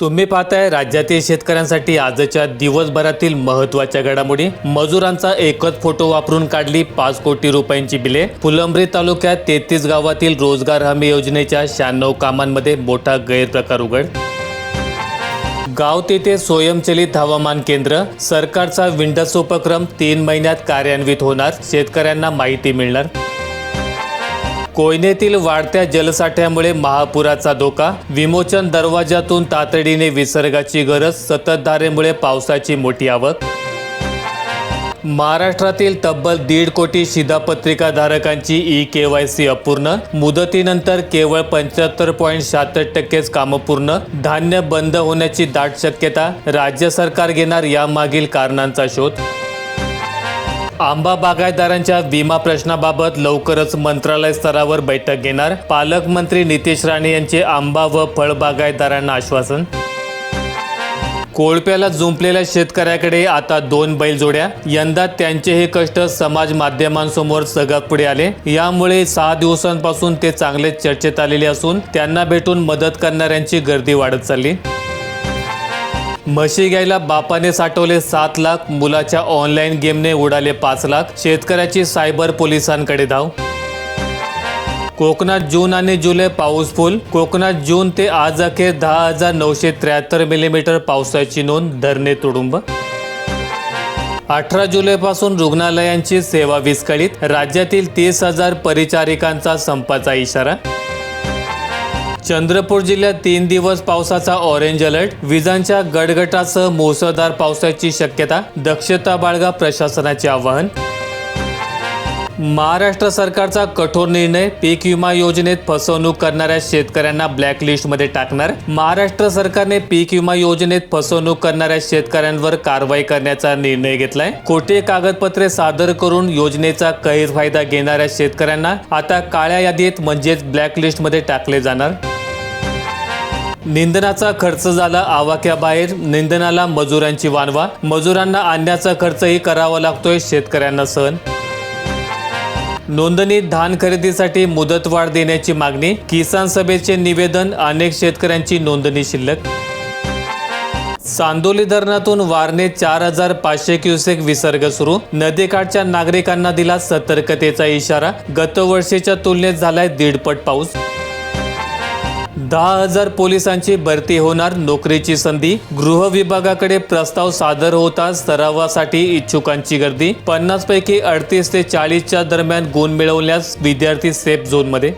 तुम्ही पाहताय राज्यातील शेतकऱ्यांसाठी आजच्या दिवसभरातील महत्त्वाच्या घडामोडी. मजुरांचा एकच फोटो वापरून काढली पाच कोटी रुपयांची बिले. फुलंब्री तालुक्यात तेहतीस गावातील रोजगार हमी योजनेच्या शहाण्णव कामांमध्ये मोठा गैरप्रकार उघड. गाव तेथे स्वयंचलित हवामान केंद्र. सरकारचा विंडस उपक्रम तीन महिन्यात कार्यान्वित होणार. शेतकऱ्यांना माहिती मिळणार. कोयनेतील वाढत्या जलसाठ्यामुळे महापुराचा धोका विमोचन दरवाजातून तातडीने विसर्गाची गरज सततधारेमुळे पावसाची मोठी आवक. महाराष्ट्रातील तब्बल दीड कोटी शिधापत्रिकाधारकांची ई के वाय सी अपूर्ण मुदतीनंतर केवळ पंच्याहत्तर पॉईंट शहात्तर टक्केच कामं पूर्ण धान्य बंद होण्याची दाट शक्यता राज्य सरकार घेणार यामागील कारणांचा शोध. आंबा बागायतदारांच्या विमा प्रश्नाबाबत लवकरच मंत्रालय स्तरावर बैठक घेणार. पालकमंत्री नितेश राणे यांचे आंबा व फळबागायतदारांना आश्वासन. कोळप्याला जुंपलेल्या शेतकऱ्याकडे आता दोन बैलजोड्या. यंदा त्यांचे हे कष्ट समाज माध्यमांसमोर सगळ्यात पुढे आले. यामुळे सहा दिवसांपासून ते चांगले चर्चेत आलेले असून त्यांना भेटून मदत करणाऱ्यांची गर्दी वाढत चालली. म्हशी घ्यायला बापाने साठवले सात लाख मुलाच्या ऑनलाईन गेमने उडाले पाच लाख. शेतकऱ्याची सायबर पोलिसांकडे धाव. कोकणात जून आणि जुलै पाऊसफुल. कोकणात जून ते आज अखेर दहा हजार नऊशे त्र्याहत्तर मिलीमीटर पावसाची नोंद धरणे तुडुंब. अठरा जुलैपासून रुग्णालयांची सेवा विस्कळीत. राज्यातील तीस हजार परिचारिकांचा संपाचा इशारा. चंद्रपूर जिल्ह्यात तीन दिवस पावसाचा ऑरेंज अलर्ट विजांच्या गडगटासह मुसळधार पावसाची शक्यता. दक्षता बाळगा प्रशासनाचे आवाहन. महाराष्ट्र सरकारचा कठोर निर्णय पीक विमा योजनेत फसवणूक करणाऱ्या शेतकऱ्यांना ब्लॅकलिस्टमध्ये टाकणार. महाराष्ट्र सरकारने पीक विमा योजनेत फसवणूक करणाऱ्या शेतकऱ्यांवर कारवाई करण्याचा निर्णय घेतलाय. खोटे कागदपत्रे सादर करून योजनेचा गैरफायदा घेणाऱ्या शेतकऱ्यांना आता काळ्या यादीत म्हणजेच ब्लॅकलिस्टमध्ये टाकले जाणार. निंदनाचा खर्च झाला आवाक्याबाहेर निंदनाला मजुरांची वानवा. मजुरांना आणण्याचा खर्चही करावा लागतोय शेतकऱ्यांना सहन. नोंदणी धान खरेदीसाठी मुदतवाढ देण्याची मागणी किसान सभेचे निवेदन अनेक शेतकऱ्यांची नोंदणी शिल्लक. चांदोली धरणातून वारणे चार हजार पाचशे क्युसेक विसर्ग सुरू. नदीकाठच्या नागरिकांना दिला सतर्कतेचा इशारा. गतवर्षीच्या तुलनेत झालाय दीडपट पाऊस. दहा हजार पोलिसांची भरती होणार नोकरीची संधी. गृह विभागाकडे प्रस्ताव सादर होताच सरावासाठी इच्छुकांची गर्दी. पन्नास पैकी अडतीस ते चाळीसच्या दरम्यान गुण मिळवल्यास विद्यार्थी सेफ झोनमध्ये.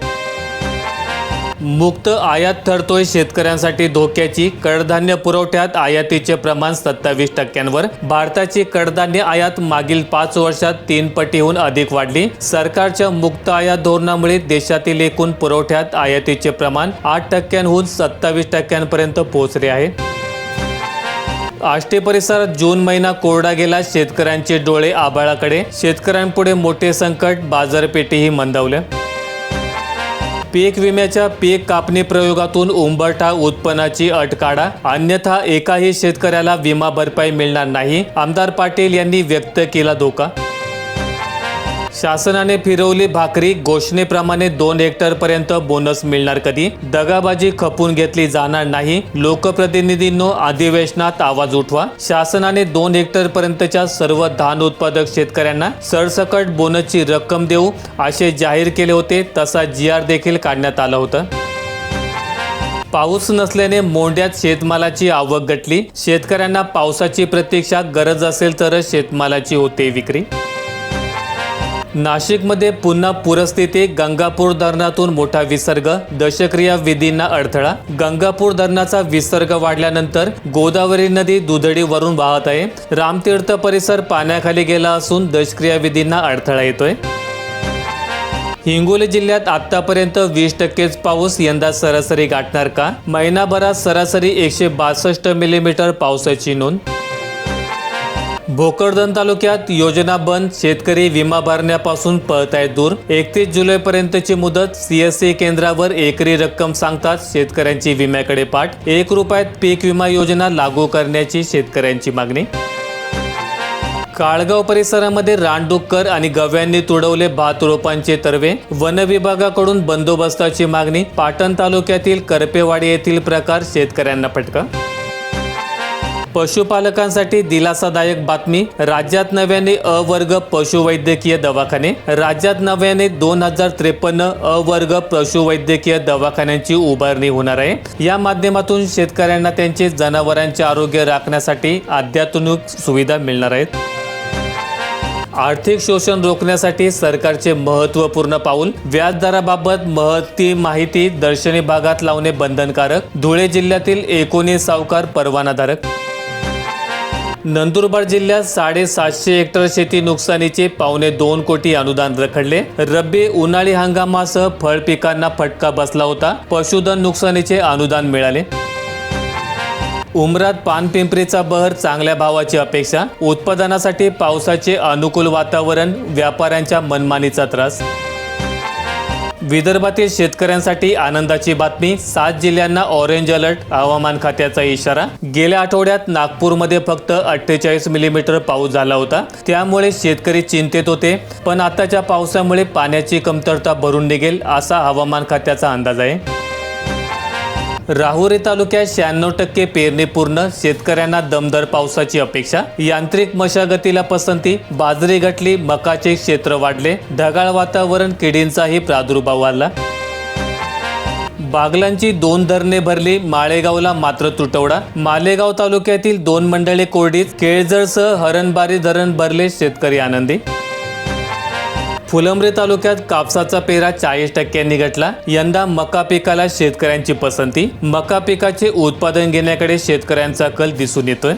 मुक्त आयात ठरतोय शेतकऱ्यांसाठी धोक्याची कडधान्य पुरवठ्यात आयातीचे प्रमाण सत्तावीस टक्क्यांवर. भारताची कडधान्य आयात मागील पाच वर्षात तीन पटीहून अधिक वाढली. सरकारच्या मुक्त आयात धोरणामुळे देशातील एकूण पुरवठ्यात आयातीचे प्रमाण आठ टक्क्यांहून सत्तावीस टक्क्यांपर्यंत पोहोचले आहे. आष्टे परिसरात जून महिना कोरडा गेला शेतकऱ्यांचे डोळे आबाळाकडे शेतकऱ्यांपुढे मोठे संकट बाजारपेठेही मंदावल्या पीक विम्याच्या पीक कापणी प्रयोगातून उंबरठा उत्पन्नाची अट काढा अन्यथा एकाही शेतकऱ्याला विमा भरपाई मिळणार नाही. आमदार पाटील यांनी व्यक्त केला धोका. शासनाने फिरवली भाकरी घोषणेप्रमाणे दोन हेक्टर पर्यंत बोनस मिळणार कधी? दगाबाजी खपून घेतली जाणार नाही. लोकप्रतिनिधींनो अधिवेशनात आवाज उठवा. शासनाने दोन हेक्टर पर्यंतच्या सर्व धान उत्पादक शेतकऱ्यांना सरसकट बोनसची रक्कम देऊ असे जाहीर केले होते तसा जी आर देखील काढण्यात आला होता. पाऊस नसल्याने मोंड्यात शेतमालाची आवक घटली. शेतकऱ्यांना पावसाची प्रतीक्षा गरज असेल तरच शेतमालाची होते विक्री. नाशिकमध्ये पुन्हा पूरस्थिती गंगापूर धरणातून मोठा विसर्ग दशक्रिया विधींना अडथळा. गंगापूर धरणाचा विसर्ग वाढल्यानंतर गोदावरी नदी दुधडी वरून वाहत आहे. रामतीर्थ परिसर पाण्याखाली गेला असून दशक्रिया विधींना अडथळा येतोय. हिंगोली जिल्ह्यात आतापर्यंत वीस टक्केच पाऊस यंदा सरासरी गाठणार का? महिनाभरात सरासरी एकशे बासष्ट मिलीमीटर पावसाची नोंद भोकरदन तालुक्यात योजना बंद शेतकरी विमा भरण्यापासून पळत आहेत दूर. एकतीस जुलैपर्यंतची मुदत सीएससी केंद्रावर एकरी रक्कम सांगतात शेतकऱ्यांची विम्याकडे पाठ. एक रुपयात पीक विमा योजना लागू करण्याची शेतकऱ्यांची मागणी. काळगाव परिसरामध्ये रानडुक्कर आणि गव्यांनी तुडवले भात रोपांचे तरवे. वन विभागाकडून बंदोबस्ताची मागणी. पाटण तालुक्यातील करपेवाडी येथील प्रकार शेतकऱ्यांना पटका पशुपालकांसाठी दिलासादायक बातमी. राज्यात नव्याने अ वर्ग पशुवैद्यकीय दवाखाने. राज्यात नव्याने दोन हजार त्रेपन्न अ वर्ग पशुवैद्यकीय दवाखान्यांची उभारणी होणार आहे. या माध्यमातून शेतकऱ्यांना त्यांचे जनावरांचे आरोग्य राखण्यासाठी अत्याधुनिक सुविधा मिळणार आहेत. आर्थिक शोषण रोखण्यासाठी सरकारचे महत्त्वपूर्ण पाऊल. व्याजदराबाबत महत्ती माहिती दर्शनी भागात लावणे बंधनकारक. धुळे जिल्ह्यातील एकोणीस सावकार परवानाधारक. नंदुरबार जिल्ह्यात साडेसातशे हेक्टर शेती नुकसानीचे पावणे दोन कोटी अनुदान रखडले. रब्बी उन्हाळी हंगामासह फळ पिकांना फटका बसला होता. पशुधन नुकसानीचे अनुदान मिळाले. उमरात पानपिंपरीचा बहर चांगल्या भावाची अपेक्षा. उत्पादनासाठी पावसाचे अनुकूल वातावरण व्यापाऱ्यांच्या मनमानीचा त्रास. विदर्भातील शेतकऱ्यांसाठी आनंदाची बातमी सात जिल्ह्यांना ऑरेंज अलर्ट हवामान खात्याचा इशारा. गेल्या आठवड्यात नागपूरमध्ये फक्त अठ्ठेचाळीस मिलीमीटर पाऊस झाला होता. त्यामुळे शेतकरी चिंतेत होते पण आताच्या पावसामुळे पाण्याची कमतरता भरून निघेल असा हवामान खात्याचा अंदाज आहे. राहुरी तालुक्यात शहाण्णव टक्के पेरणी पूर्ण शेतकऱ्यांना दमदार पावसाची अपेक्षा. यांत्रिक मशागतीला पसंती बाजरी घटली मकाचे क्षेत्र वाढले ढगाळ वातावरण किडींचाही प्रादुर्भाव वाढला. बागलांची दोन धरणे भरली माळेगावला मात्र तुटवडा. मालेगाव तालुक्यातील दोन मंडळे कोरडीत केळझरसह हरणबारी धरण भरले शेतकरी आनंदी फुलंब्रे तालुक्यात कापसाचा पेरा चाळीस टक्क्यांनी घटला. यंदा मका पिकाला शेतकऱ्यांची पसंती. मका पिकाचे उत्पादन घेण्याकडे शेतकऱ्यांचा कल दिसून येतोय.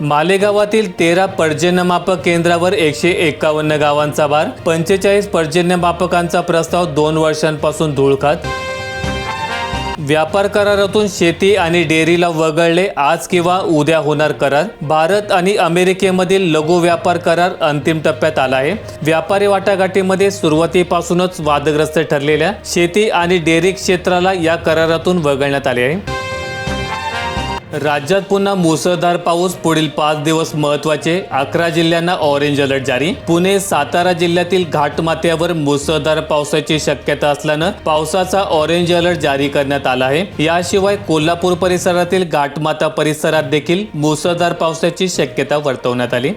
मालेगावातील तेरा पर्जन्यमापक केंद्रावर एकशे एक्कावन्न गावांचा भार. पंचेचाळीस पर्जन्यमापकांचा प्रस्ताव दोन वर्षांपासून धूळ खात व्यापार करारातून शेती आणि डेअरीला वगळले आज किंवा उद्या होणार करार. भारत आणि अमेरिकेमधील लघु व्यापार करार अंतिम टप्प्यात आला आहे. व्यापारी वाटाघाटीमध्ये सुरुवातीपासूनच वादग्रस्त ठरलेल्या शेती आणि डेअरी क्षेत्राला या करारातून वगळण्यात आले आहे. राज्यात पुन्हा मुसळधार पाऊस पुढील पाच दिवस महत्त्वाचे अकरा जिल्ह्यांना ऑरेंज अलर्ट जारी. पुणे सातारा जिल्ह्यातील घाटमाथ्यावर मुसळधार पावसाची शक्यता असल्यानं पावसाचा ऑरेंज अलर्ट जारी करण्यात आला आहे. याशिवाय कोल्हापूर परिसरातील घाटमाथा परिसरात देखील मुसळधार पावसाची शक्यता वर्तवण्यात आली.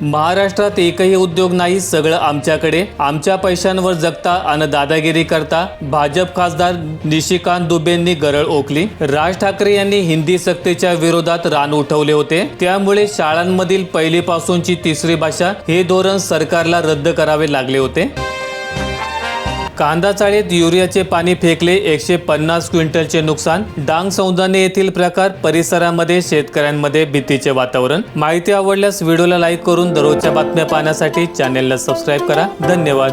महाराष्ट्रात एकही उद्योग नाही सगळं आमच्याकडे. आमच्या पैशांवर जगता आणि दादागिरी करता भाजप खासदार निशिकांत दुबेंनी गरळ ओकली. राज ठाकरे यांनी हिंदी सक्तीच्या विरोधात रान उठवले होते. त्यामुळे शाळांमधील पहिलीपासूनची तिसरी भाषा हे धोरण सरकारला रद्द करावे लागले होते. कांदा चाळीत युरियाचे पाणी फेकले एकशे पन्नास क्विंटलचे नुकसान. डांग सौंदाने येथील प्रकार परिसरामध्ये शेतकऱ्यांमध्ये भीतीचे वातावरण. माहिती आवडल्यास व्हिडिओला लाईक करून दररोजच्या बातम्या पाहण्यासाठी चॅनेलला सबस्क्राईब करा. धन्यवाद.